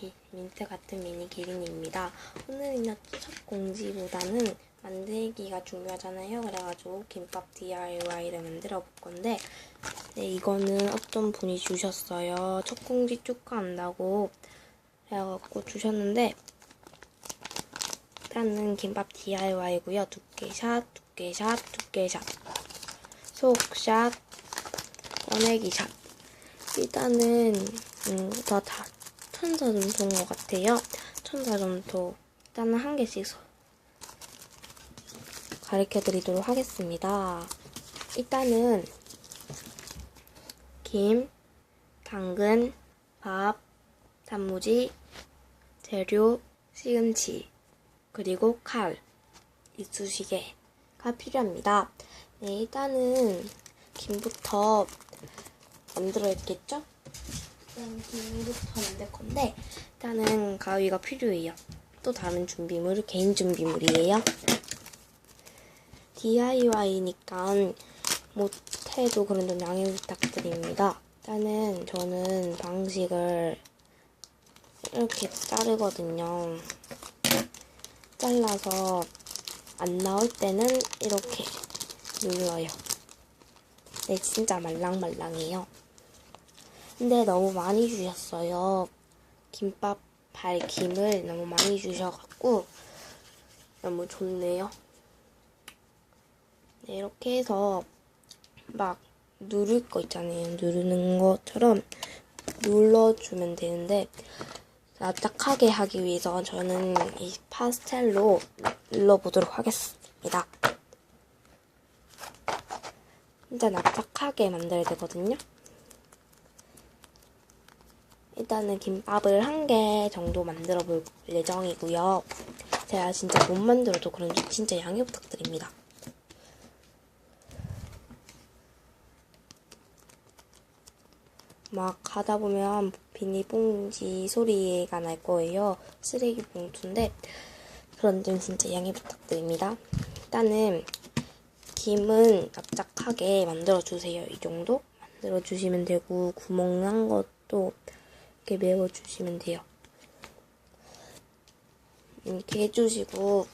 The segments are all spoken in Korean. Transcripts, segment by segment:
기- 민트 같은 미니 기린입니다. 오늘은요 첫 공지보다는 만들기가 중요하잖아요. 그래가지고 김밥 DIY를 만들어 볼 건데 네, 이거는 어떤 분이 주셨어요. 첫 공지 축하한다고 그래갖고 주셨는데 일단은 김밥 DIY고요. 두께샷, 두께샷, 두께샷, 속샷, 꺼내기샷. 일단은 음, 더다 천사점토인 것 같아요. 천사점토 일단은 한 개씩 서- 가르쳐드리도록 하겠습니다. 일단은 김, 당근, 밥, 단무지, 재료, 시금치, 그리고 칼, 이쑤시개가 필요합니다. 네, 일단은 김부터 만들어야겠죠? 김부터 만들 건데 일단은 가위가 필요해요. 또 다른 준비물, 개인 준비물이에요. DIY니까 못해도 그런 점 양해 부탁드립니다. 일단은 저는 방식을 이렇게 자르거든요. 잘라서 안 나올 때는 이렇게 눌러요. 네, 진짜 말랑말랑해요. 근데 너무 많이 주셨어요. 김밥 발김을 너무 많이 주셔갖고 너무 좋네요. 네, 이렇게 해서 막 누를 거 있잖아요. 누르는 것처럼 눌러주면 되는데 납작하게 하기 위해서 저는 이 파스텔로 눌러보도록 하겠습니다. 진짜 납작하게 만들어야 되거든요. 일단은 김밥을 한 개 정도 만들어 볼 예정이고요. 제가 진짜 못 만들어도 그런지 진짜 양해 부탁드립니다. 막 가다 보면 비닐봉지 소리가 날 거예요. 쓰레기 봉투인데 그런 점 진짜 양해 부탁드립니다. 일단은 김은 납작하게 만들어 주세요. 이 정도 만들어 주시면 되고 구멍 난 것도 이렇게 메워 주시면 돼요. 이렇게 해주시고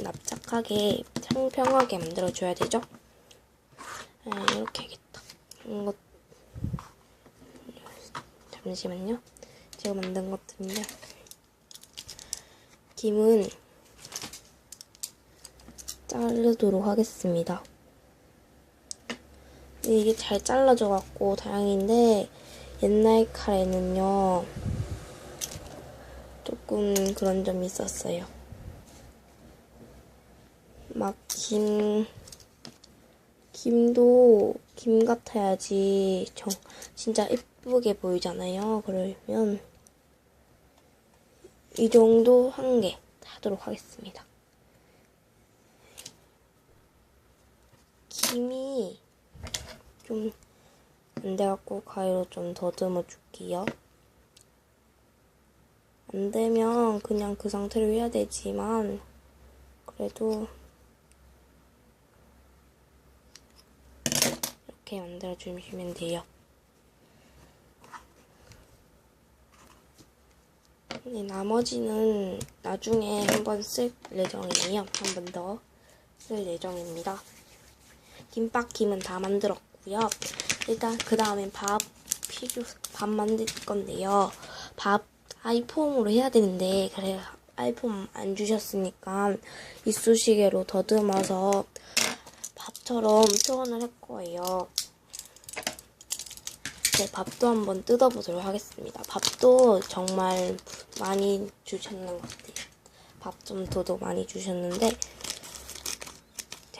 납작하게 평평하게 만들어 줘야 되죠. 아, 이렇게 하겠다. 이거 잠시만요. 제가 만든 것들인데 김은 자르도록 하겠습니다. 근데 이게 잘 잘라져 갖고 다행인데 옛날 칼에는요 조금 그런 점이 있었어요. 막 김, 김도 김 같아야지 정, 진짜 예쁘게 보이잖아요. 그러면 이 정도 한 개 하도록 하겠습니다. 김이 좀 안 돼갖고 가위로 좀 더듬어 줄게요. 안 되면 그냥 그 상태로 해야 되지만 그래도 이렇게 만들어 주시면 돼요. 네, 나머지는 나중에 한번 쓸 예정이에요. 한 번 더 쓸 예정입니다. 김밥김은 다 만들었고요. 일단 그 다음엔 밥 필요 밥 만들 건데요. 밥 아이폼으로 해야 되는데 그래 아이폼 안 주셨으니까 이쑤시개로 더듬어서 밥처럼 표현을 할 거예요. 네, 밥도 한번 뜯어보도록 하겠습니다. 밥도 정말 많이 주셨는 것 같아요. 밥 좀 더도 많이 주셨는데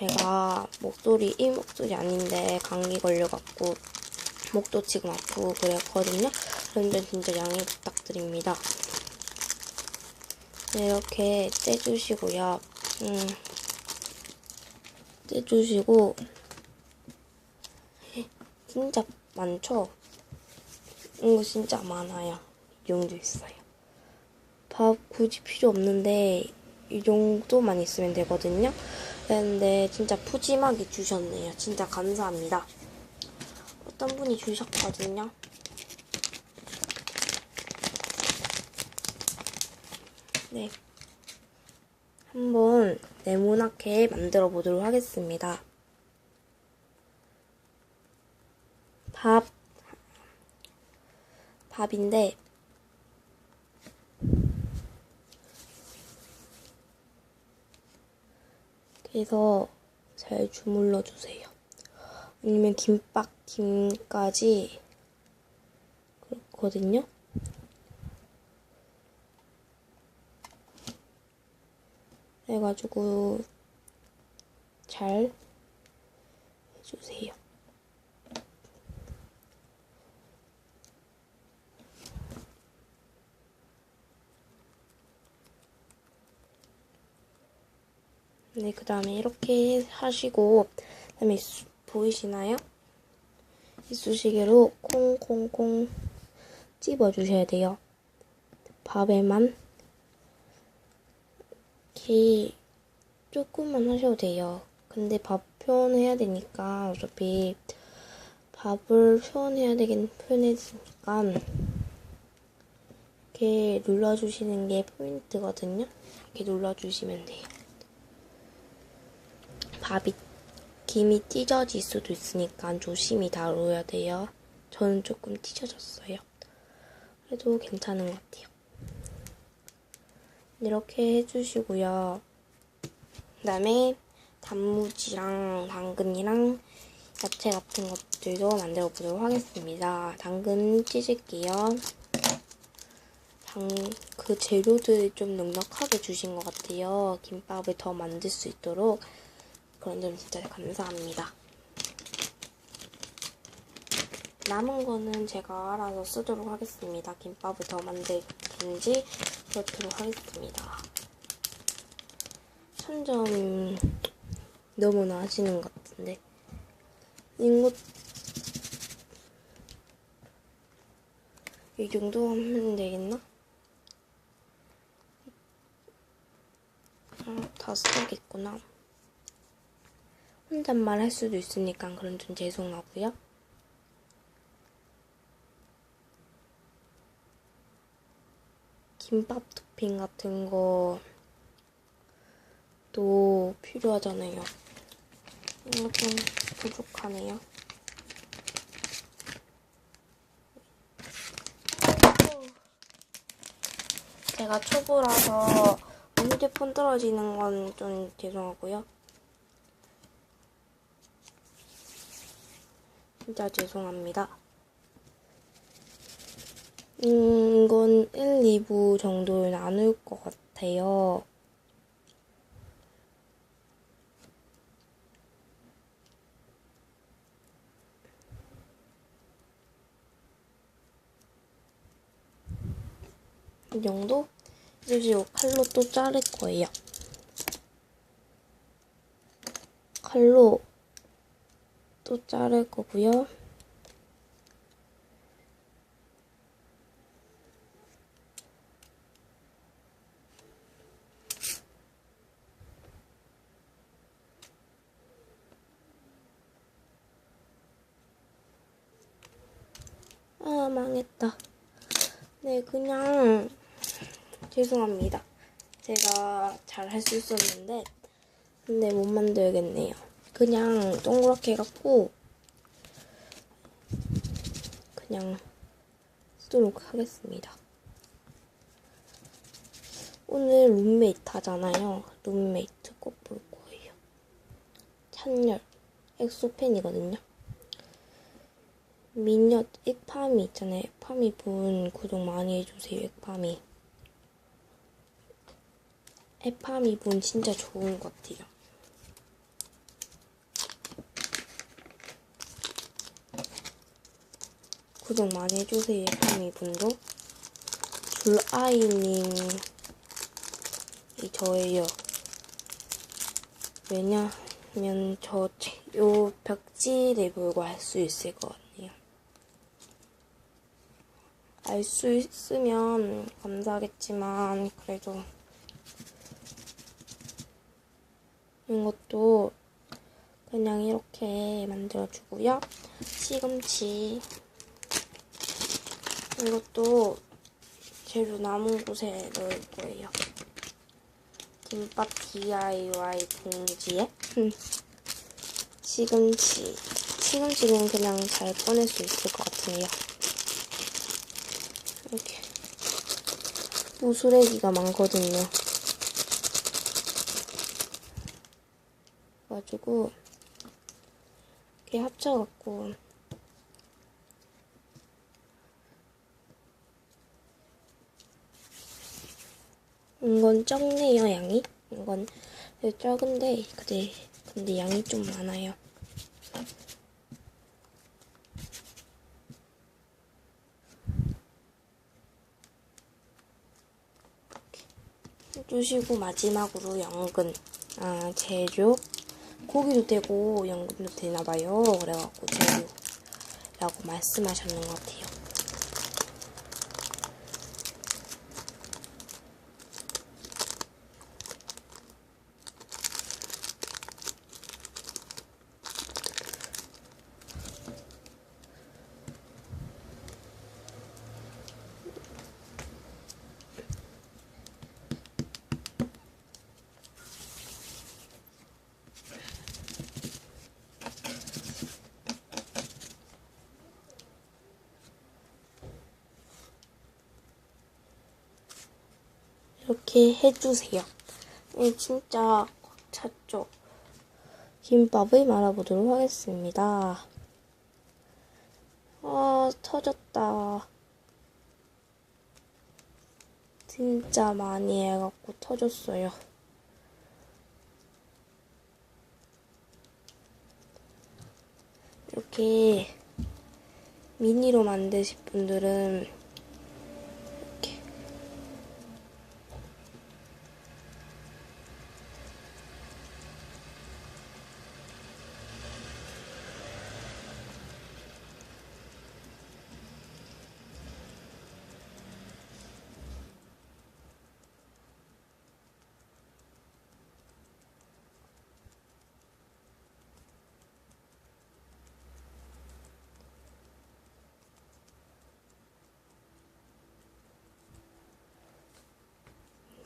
제가 목소리 이 목소리 아닌데 감기 걸려갖고 목도 지금 아프고 그랬거든요. 그런데 진짜 양해 부탁드립니다. 네, 이렇게 떼주시고요. 음, 떼주시고 진짜 많죠? 이거 진짜 많아요. 이 정도 있어요. 밥 굳이 필요 없는데 이 정도만 있으면 되거든요. 근데 진짜 푸짐하게 주셨네요. 진짜 감사합니다. 어떤 분이 주셨거든요. 네. 한번 네모나게 만들어 보도록 하겠습니다. 밥, 밥인데, 그래서 잘 주물러 주세요. 아니면 김밥, 김까지 그렇거든요. 그래가지고 잘 해주세요. 네, 그 다음에 이렇게 하시고, 그 다음에 수- 보이시나요? 이쑤시개로 콩콩콩 찝어주셔야 돼요. 밥에만 이렇게 조금만 하셔도 돼요. 근데 밥 표현해야 되니까 어차피 밥을 표현해야 되긴 표현해야 되니까 이렇게 눌러주시는 게 포인트거든요. 이렇게 눌러주시면 돼요. 밥이 김이 찢어질 수도 있으니까 조심히 다뤄야 돼요. 저는 조금 찢어졌어요. 그래도 괜찮은 것 같아요. 이렇게 해주시고요. 그 다음에 단무지랑 당근이랑 야채 같은 것들도 만들어 보도록 하겠습니다. 당근 찢을게요. 당, 그 재료들 좀 넉넉하게 주신 것 같아요. 김밥을 더 만들 수 있도록. 그런 점 진짜 감사합니다. 남은 거는 제가 알아서 쓰도록 하겠습니다. 김밥을 더 만들든지 그렇도록 하겠습니다. 천점 너무나 하시는 것 같은데 이거 이 정도 하면 되겠나? 아, 다 써야겠구나. 혼잣말 할 수도 있으니까 그런 점 죄송하고요. 김밥 토핑 같은 거도 필요하잖아요. 이거 좀 부족하네요. 제가 초보라서 휴대폰 떨어지는 건 좀 죄송하고요. 진짜 죄송합니다. 음, 이건 1, 2부 정도 나눌 것 같아요. 이 정도? 이제 요 칼로 또 자를 거예요. 칼로 또 자를 거고요. 아, 망했다. 네, 그냥 죄송합니다. 제가 잘 할 수 있었는데 근데 못 만들겠네요. 그냥 동그랗게 해갖고 그냥 쓰도록 하겠습니다. 오늘 룸메이트 하잖아요. 룸메이트 꼭 볼 거예요. 찬열 엑소팬이거든요. 미녀 액파미 있잖아요. 액파미 분 구독 많이 해주세요. 액파미. 액파미 분 진짜 좋은 것 같아요. 구독 많이 해주세요. 액파미 분도. 줄아이님이 저예요. 왜냐면 저 요 벽지를 보고 알 수 있을 것 같네요. 알 수 있으면 감사하겠지만 그래도 이것도 그냥 이렇게 만들어주고요. 시금치 이것도 재료 남은 곳에 넣을 거예요. 김밥 DIY 봉지에 음, 시금치. 시금치는 그냥 잘 꺼낼 수 있을 것 같으네요. 이렇게. 무수레기가 많거든요. 가지고 이렇게 합쳐갖고 이건 적네요 양이. 이건 적은데 근데 근데 양이 좀 많아요. 해주시고 마지막으로 연근. 아 재료. 고기도 되고 연근도 되나봐요. 그래갖고 재료라고 말씀하셨는 것 같아요 이렇게 해주세요. 이 진짜 꽉 찼죠. 김밥을 말아보도록 하겠습니다. 아 터졌다. 진짜 많이 해갖고 터졌어요. 이렇게 미니로 만드실 분들은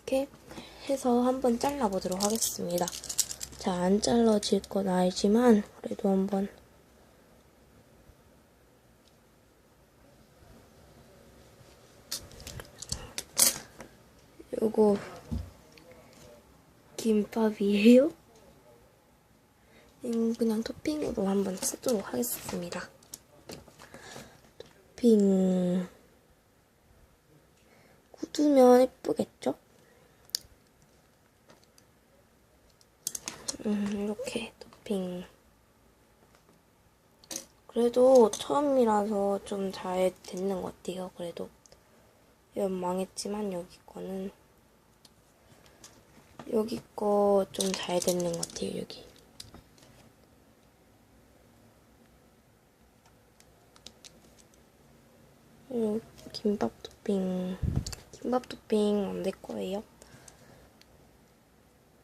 이렇게 해서 한번 잘라보도록 하겠습니다. 잘 안 잘라질 건 알지만 그래도 한번 요거 김밥이에요? 음, 그냥 토핑으로 한번 쓰도록 하겠습니다. 토핑 굳으면 예쁘겠죠? 음, 이렇게 토핑. 그래도 처음이라서 좀 잘 됐는 것 같아요. 그래도 이건 망했지만 여기 거는 여기 거 좀 잘 됐는 것 같아요. 여기. 그리고 김밥 토핑. 김밥 토핑 만들 거예요.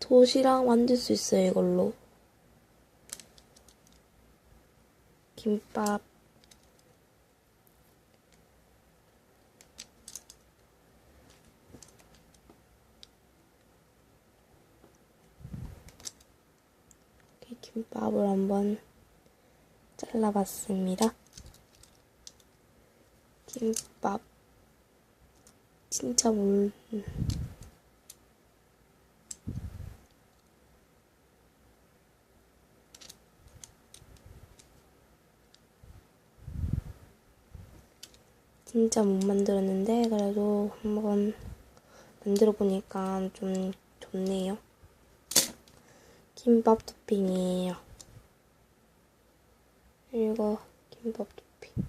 도시락 만들 수 있어요, 이걸로. 김밥. 김밥을 한번 잘라봤습니다. 김밥. 진짜 몰, 진짜 못 만들었는데 그래도 한번 만들어 보니까 좀 좋네요. 김밥 토핑이에요. 이거 김밥 토핑.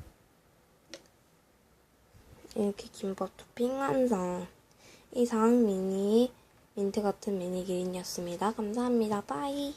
이렇게 김밥 토핑 한상. 이상 미니 민트 같은 미니 기린이었습니다. 감사합니다. 빠이.